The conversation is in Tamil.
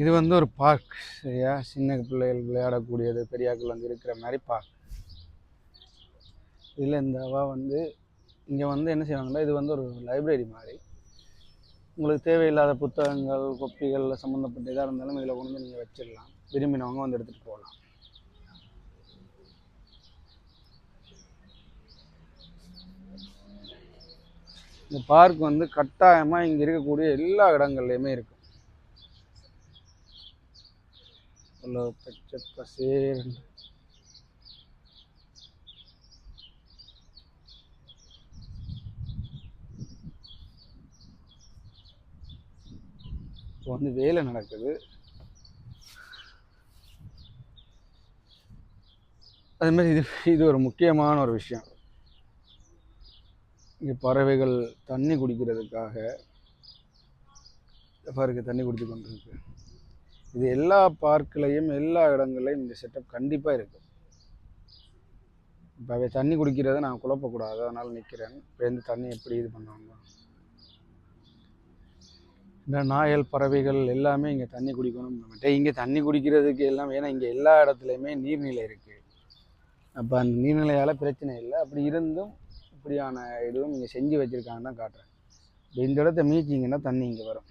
இது வந்து ஒரு பார்க் சரியா? சின்ன பிள்ளைகள் விளையாடக்கூடியது பெரியாக்கள் வந்து இருக்கிற மாதிரி பார்க் இதில் இந்த அவா வந்து இங்கே வந்து என்ன செய்வாங்கன்னா இது வந்து ஒரு லைப்ரரி மாதிரி. உங்களுக்கு தேவையில்லாத புத்தகங்கள் கொப்பிகள் சம்மந்தப்பட்ட இதாக இருந்தாலும் இதில் கொண்டு வந்து நீங்கள் வச்சிடலாம். விரும்பினவங்க வந்து எடுத்துகிட்டு போகலாம். இந்த பார்க் வந்து கட்டாயமாக இங்கே இருக்கக்கூடிய எல்லா இடங்கள்லையுமே இருக்கும் உள்ள பச்சை பசேர்னு இப்போ வந்து வேலை நடக்குது. அதே மாதிரி இது இது ஒரு முக்கியமான ஒரு விஷயம். இங்கே பறவைகள் தண்ணி குடிக்கிறதுக்காக பாருக்கு தண்ணி குடிச்சு கொண்டிருக்கு. இது எல்லா பார்க்கலையும் எல்லா இடங்கள்லையும் இந்த செட்டப் கண்டிப்பாக இருக்குது இப்போ தண்ணி குடிக்கிறத நான் குழப்பக்கூடாது அதனால் நிற்கிறேன் இப்போ தண்ணி எப்படி இது பண்ணுவாங்க? இந்த நாயல் பறவைகள் எல்லாமே இங்கே தண்ணி குடிக்கணும். மற்ற இங்கே தண்ணி குடிக்கிறதுக்கு எல்லாம் ஏன்னா இங்கே எல்லா இடத்துலையுமே நீர்நிலை இருக்குது அப்போ அந்த நீர்நிலையால் பிரச்சனை இல்லை. அப்படி இருந்தும் இப்படியான இதுவும் இங்கே செஞ்சு வச்சுருக்காங்கன்னு தான் காட்டுறேன். இப்போ இந்த இடத்த மீச்சிங்கன்னா தண்ணி இங்கே வரும்.